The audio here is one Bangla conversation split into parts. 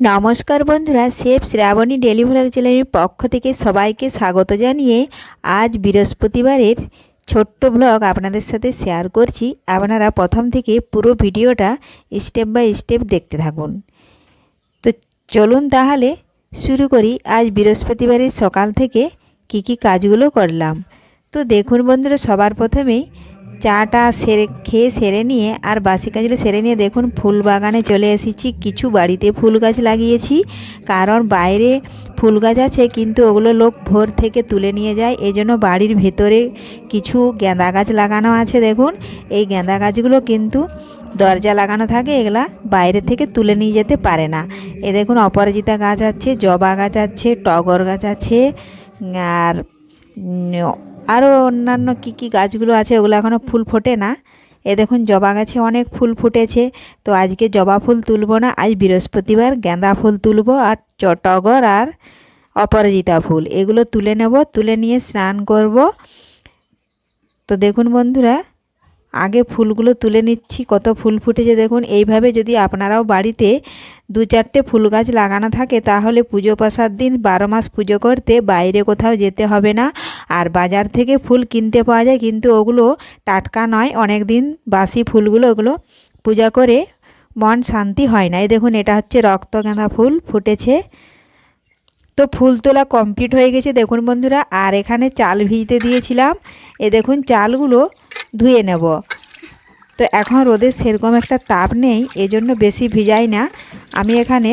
নমস্কার বন্ধুরা শেফ শ্রাবণী ডেলি ভ্লগ চ্যানেলের পক্ষ থেকে সবাইকে স্বাগত জানিয়ে আজ বৃহস্পতিবারের ছোট্ট ব্লগ আপনাদের সাথে শেয়ার করছি। আপনারা প্রথম থেকে পুরো ভিডিওটা স্টেপ বাই স্টেপ দেখতে থাকুন। তো চলুন তাহলে শুরু করি। আজ বৃহস্পতিবারের সকাল থেকে কি কি কাজগুলো করলাম। তো দেখুন বন্ধুরা, সবার প্রথমেই চাটা সেরে, খেয়ে সেরে নিয়ে আর বাসি কাজগুলো সেরে নিয়ে দেখুন ফুল বাগানে চলে এসেছি। কিছু বাড়িতে ফুল গাছ লাগিয়েছি, কারণ বাইরে ফুল গাছ আছে কিন্তু ওগুলো লোক ভোর থেকে তুলে নিয়ে যায়। এই জন্য বাড়ির ভেতরে কিছু গেঁদা গাছ লাগানো আছে দেখুন। এই গেঁদা গাছগুলো কিন্তু দরজা লাগানো থাকে, এগুলা বাইরে থেকে তুলে নিয়ে যেতে পারে না। এ দেখুন অপরাজিতা গাছ আছে, জবা গাছ আছে, টগর গাছ আছে, আর আরও অন্যান্য কি কি গাছগুলো আছে, ওগুলো এখনও ফুল ফোটে না। এ দেখুন, জবা গাছে অনেক ফুল ফুটেছে। তো আজকে জবা ফুল তুলবো না, আজ বৃহস্পতিবার গেঁদা ফুল তুলবো আর চটগর আর অপরাজিতা ফুল। এগুলো তুলে নেব, তুলে নিয়ে স্নান করব। তো দেখুন বন্ধুরা আগে ফুলগুলো তুলে নিচ্ছি, কত ফুল ফুটেছে দেখুন। এইভাবে যদি আপনারাও বাড়িতে দু চারটে ফুল গাছ লাগানো থাকে, তাহলে পুজো পাশার দিন, বারো মাস পুজো করতে বাইরে কোথাও যেতে হবে না। আর বাজার থেকে ফুল কিনতে পাওয়া যায়, কিন্তু ওগুলো টাটকা নয় অনেক দিন বাসি ফুলগুলো ওগুলো পূজা করে মন শান্তি হয় না। এই দেখুন, এটা হচ্ছে রক্ত গাঁদা ফুল, ফুটেছে। তো ফুল তোলা কমপ্লিট হয়ে গেছে। দেখুন বন্ধুরা, আর এখানে চাল ভিজতে দিয়েছিলাম। এ দেখুন, চালগুলো ধুয়ে নেব। তো এখন রোদে সেরকম একটা তাপ নেই, এজন্য বেশি ভিজাই না। আমি এখানে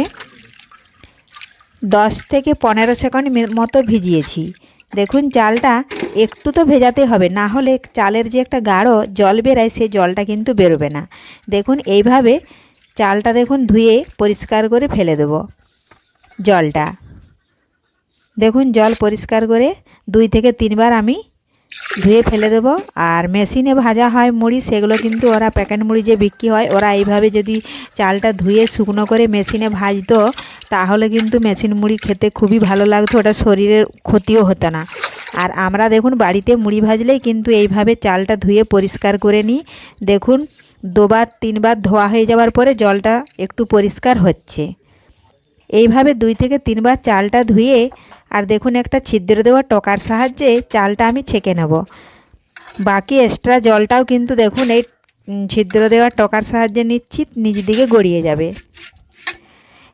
দশ থেকে পনেরো সেকেন্ড মতো ভিজিয়েছি। দেখুন, চালটা একটু তো ভেজাতে হবে, না হলে চালের যে একটা গাঢ় জল বেরায় সেই জলটা কিন্তু বেরোবে না। দেখুন, এইভাবে চালটা দেখুন ধুয়ে পরিষ্কার করে ফেলে দেব জলটা। দেখুন, জল পরিষ্কার করে দুই থেকে তিনবার আমি ধুয়ে ফেলে দেব। আর মেশিনে ভাজা হয় মুড়ি, সেগুলো কিন্তু ওরা প্যাকেট মুড়ি যে বিক্রি হয়, ওরা এইভাবে যদি চালটা ধুয়ে শুকনো করে মেশিনে ভাজতো, তাহলে কিন্তু মেশিন মুড়ি খেতে খুবই ভালো লাগতো, ওটা শরীরের ক্ষতিও হতো না। আর আমরা দেখুন, বাড়িতে মুড়ি ভাজলেই কিন্তু এইভাবে চালটা ধুয়ে পরিষ্কার করে নিই। দেখুন, দুবার, তিনবার ধোয়া হয়ে যাওয়ার পরে জলটা একটু পরিষ্কার হচ্ছে। এইভাবে দুই থেকে তিনবার চালটা ধুয়ে আর দেখুন একটা ছিদ্র দেওয়া টকার সাহায্যে চালটা আমি ছেঁকে নেব। বাকি এক্সট্রা জলটাও কিন্তু দেখুন এই ছিদ্র দেওয়া টকার সাহায্যে নিচ্ছি, নিজ দিকে গড়িয়ে যাবে।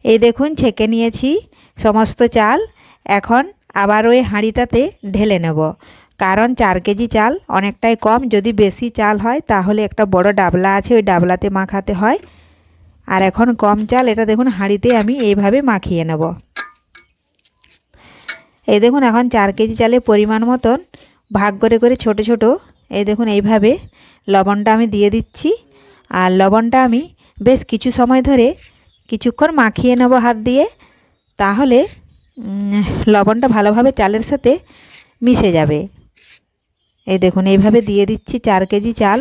এই দেখুন ছেঁকে নিয়েছি সমস্ত চাল, এখন আবার ওই হাঁড়িটাতে ঢেলে নেব। কারণ চার কেজি চাল অনেকটাই কম, যদি বেশি চাল হয় তাহলে একটা বড় ডাবলা আছে, ওই ডাবলাতে মাখাতে হয়। আর এখন কম চাল, এটা দেখুন হাঁড়িতে আমি এইভাবে মাখিয়ে নেব। এই দেখুন এখন চার কেজি চালে পরিমাণ মতন ভাগ করে করে ছোট ছোট, এই দেখুন এইভাবে লবণটা আমি দিয়ে দিচ্ছি। আর লবণটা আমি বেশ কিছু সময় ধরে কিছুক্ষণ মাখিয়ে নেব হাত দিয়ে, তাহলে লবণটা ভালোভাবে চালের সাথে মিশে যাবে। এই দেখুন এইভাবে দিয়ে দিচ্ছি চার কেজি চাল।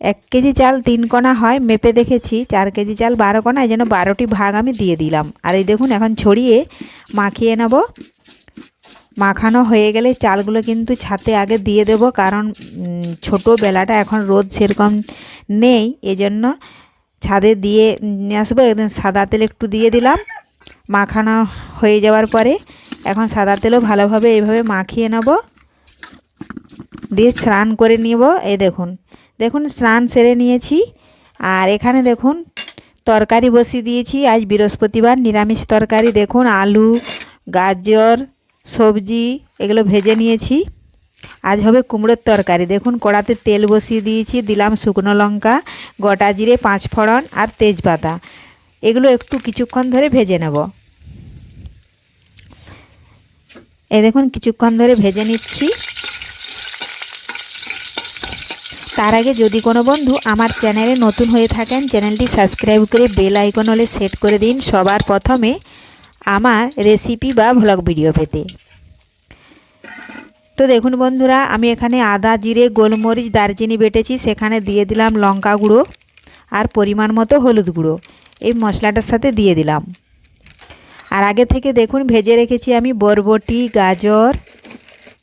এক কেজি চাল তিন কণা হয়, মেপে দেখেছি, চার কেজি চাল বারো কণা, এই জন্য বারোটি ভাগ আমি দিয়ে দিলাম। আর এই দেখুন, এখন ছড়িয়ে মাখিয়ে নেব। মাখানো হয়ে গেলে চালগুলো কিন্তু ছাতে আগে দিয়ে দেব, কারণ ছোটো বেলাটা এখন রোদ সেরকম নেই, এজন্য ছাদে দিয়ে নিয়ে আসব। একদম সাদা তেল একটু দিয়ে দিলাম। মাখানো হয়ে যাওয়ার পরে এখন সাদা তেলও ভালোভাবে এইভাবে মাখিয়ে নেব। দিয়ে স্নান করে নিব। এই দেখুন দেখুন, স্নান সেরে নিয়েছি। আর এখানে দেখুন, তরকারি বসিয়ে দিয়েছি। আজ বৃহস্পতিবার, নিরামিষ তরকারি। দেখুন, আলু, গাজর, সবজি, এগুলো ভেজে নিয়েছি। আজ হবে কুমড়োর তরকারি। দেখুন, কড়াতে তেল বসিয়ে দিয়েছি। দিলাম শুকনো লঙ্কা, গোটা জিরে, পাঁচ ফোড়ন আর তেজপাতা। এগুলো একটু কিছুক্ষণ ধরে ভেজে নেব। এ দেখুন, কিছুক্ষণ ধরে ভেজে নিচ্ছি। তার আগে যদি কোনো বন্ধু আমার চ্যানেলে নতুন হয়ে থাকেন, চ্যানেলটি সাবস্ক্রাইব করে বেল আইকন হলে সেট করে দিন সবার প্রথমে আমার রেসিপি বা ভ্লগ ভিডিও পেতে। তো দেখুন বন্ধুরা, আমি এখানে আদা, জিরে, গোলমরিচ, দারচিনি বেটেছি, সেখানে দিয়ে দিলাম লঙ্কা গুঁড়ো আর পরিমাণ মতো হলুদ গুঁড়ো। এই মশলাটার সাথে দিয়ে দিলাম। আর আগে থেকে দেখুন, ভেজে রেখেছি আমি বরবটি, গাজর।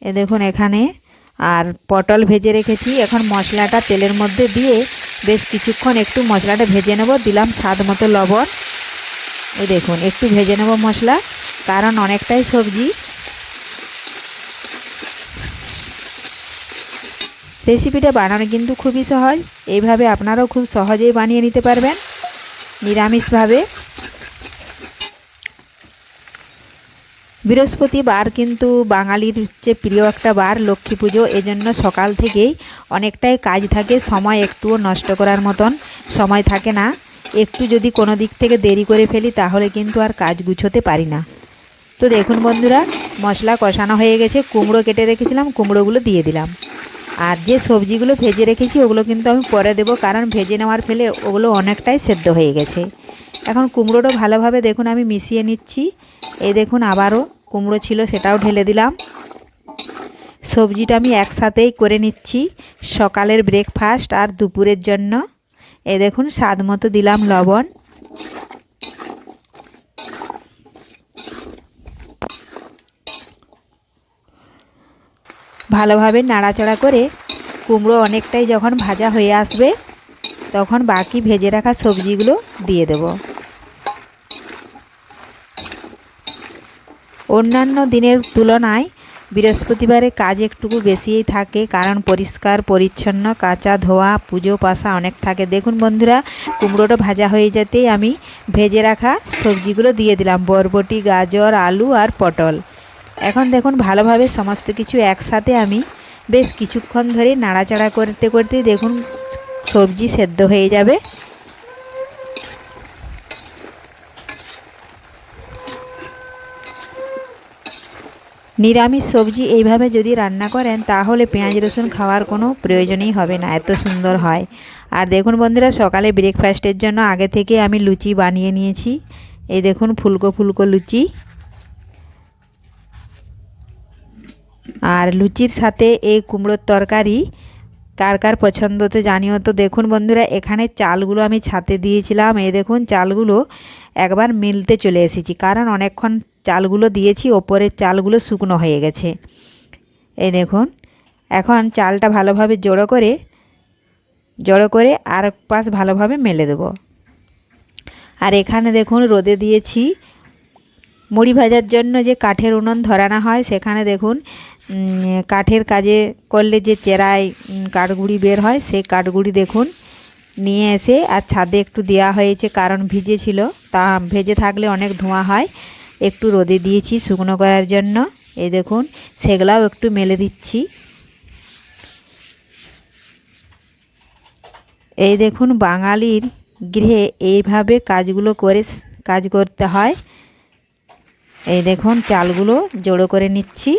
এ দেখুন এখানে আর পটল ভেজে রেখেছি। এখন মশলাটা তেলের মধ্যে দিয়ে বেশ কিছুক্ষণ একটু মশলাটা ভেজে নেব। দিলাম স্বাদ মতো লবণ। এই দেখুন, একটু ভেজে নেব মশলা, কারণ অনেকটাই সবজি। রেসিপিটা বানানো কিন্তু খুবই সহজ। এইভাবে আপনারাও খুব সহজেই বানিয়ে নিতে পারবেন, নিরামিষভাবে। বৃহস্পতিবার কিন্তু বাঙালির হচ্ছে প্রিয় একটা বার লক্ষ্মী পুজো, এজন্য সকাল থেকেই অনেকটাই কাজ থাকে, সময় একটুও নষ্ট করার মতন সময় থাকে না। একটু যদি কোনো দিক থেকে দেরি করে ফেলি, তাহলে কিন্তু আর কাজ গুছোতে পারি না। তো দেখুন বন্ধুরা, মশলা কষানো হয়ে গেছে, কুমড়ো কেটে রেখেছিলাম, কুমড়োগুলো দিয়ে দিলাম। আর যে সবজিগুলো ভেজে রেখেছি, ওগুলো কিন্তু আমি পরে দেবো, কারণ ভেজে নেওয়ার ফেলে ওগুলো অনেকটাই সেদ্ধ হয়ে গেছে। এখন কুমড়োটা ভালোভাবে দেখুন, আমি মিশিয়ে নিচ্ছি। এই দেখুন, আবারও কুমড়ো ছিল, সেটাও ঢেলে দিলাম। সবজিটা আমি একসাথেই করে নিচ্ছি, সকালের ব্রেকফাস্ট আর দুপুরের জন্য। এ দেখুন, স্বাদ মতো দিলাম লবণ। ভালোভাবে নাড়াচাড়া করে কুমড়ো অনেকটাই যখন ভাজা হয়ে আসবে, তখন বাকি ভেজে রাখা সবজিগুলো দিয়ে দেব। অন্যান্য দিনের তুলনায় বৃহস্পতিবারে কাজ একটুকু বেশিই থাকে, কারণ পরিষ্কার, পরিচ্ছন্ন, কাঁচা ধোয়া, পুজো, পাশা অনেক থাকে। দেখুন বন্ধুরা, কুমড়োটা ভাজা হয়ে যেতেই আমি ভেজে রাখা সবজিগুলো দিয়ে দিলাম। বরবটি, গাজর, আলু আর পটল। এখন দেখুন, ভালোভাবে সমস্ত কিছু একসাথে আমি বেশ কিছুক্ষণ ধরে নাড়াচাড়া করতে করতে দেখুন, সবজি সেদ্ধ হয়ে যাবে। নিরামিষ সবজি এইভাবে যদি রান্না করেন, তাহলে পেঁয়াজ, রসুন খাওয়ার কোনো প্রয়োজনই হবে না, এত সুন্দর হয়। আর দেখুন বন্ধুরা, সকালে ব্রেকফাস্টের জন্য আগে থেকে আমি লুচি বানিয়ে নিয়েছি। এই দেখুন, ফুলকো ফুলকো লুচি। আর লুচির সাথে এই কুমড়োর তরকারি কার কার পছন্দ তো জানিও তো। দেখুন বন্ধুরা, এখানে চালগুলো আমি ছাতে দিয়েছিলাম। এই দেখুন, চালগুলো একবার মিলতে চলে এসেছি, কারণ অনেকক্ষণ চালগুলো দিয়েছি, ওপরের চালগুলো শুকনো হয়ে গেছে। এই দেখুন, এখন চালটা ভালোভাবে জড়ো করে জড়ো করে আর পাশ ভালোভাবে মেলে দেব। আর এখানে দেখুন, রোদে দিয়েছি মুড়ি ভাজার জন্য যে কাঠের উনুন ধরানো হয়, সেখানে দেখুন কাঠের কাজে করলে যে চেরাই কাঠগুড়ি বের হয়, সেই কাঠগুড়ি দেখুন, নিয়ে এসে আর ছাদে একটু দেওয়া হয়েছে, কারণ ভিজে ছিল। তা ভেজে থাকলে অনেক ধোঁয়া হয়। একটু রোদে দিয়েছি শুকনো করার জন্য। এই দেখুন, সেগুলাও একটু মেলে দিচ্ছি। এই দেখুন, বাঙালির গৃহে এইভাবে কাজগুলো করে, কাজ করতে হয়। এই দেখুন, চালগুলো জড়ো করে নিচ্ছি।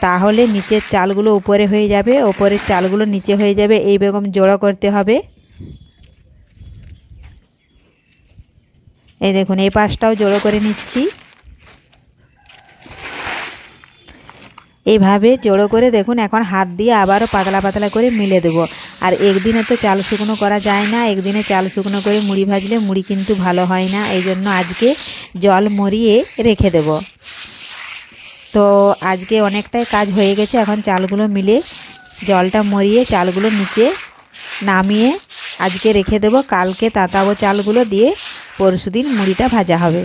তাহলে নিচের চালগুলো উপরে হয়ে যাবে, ওপরের চালগুলো নিচে হয়ে যাবে এই রকম জড়ো করতে হবে। এই দেখুন, এই পাশটাও জড়ো করে নিচ্ছি। এইভাবে জড়ো করে দেখুন, এখন হাত দিয়ে আবারও পাতলা পাতলা করে মিলে দেবো। আর একদিনে তো চাল শুকনো করা যায় না, একদিনে চাল শুকনো করে মুড়ি ভাজলে মুড়ি কিন্তু ভালো হয় না, এই জন্য আজকে জল মরিয়ে রেখে দেব। তো আজকে অনেকটাই কাজ হয়ে গেছে, এখন চালগুলো মিলে জলটা মরিয়ে চালগুলো নিচে নামিয়ে আজকে রেখে দেব। কালকে তাতাবো চালগুলো দিয়ে পরশু দিন মুড়িটা ভাজা হবে।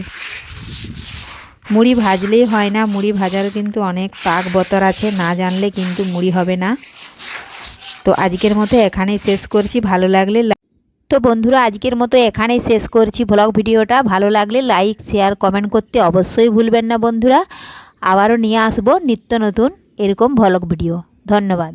মুড়ি ভাজলেই হয় না। মুড়ি ভাজারও কিন্তু অনেক পাক বতর আছে, না জানলে কিন্তু মুড়ি হবে না। তো আজকের মতো এখানেই শেষ করছি। ভালো লাগলে তো বন্ধুরা, আজকের মতো এখানেই শেষ করছি ব্লগ ভিডিওটা। ভালো লাগলে লাইক শেয়ার কমেন্ট করতে অবশ্যই ভুলবেন না বন্ধুরা। আবারও নিয়ে আসব নিত্য নতুন এরকম ভ্লগ ভিডিও ধন্যবাদ।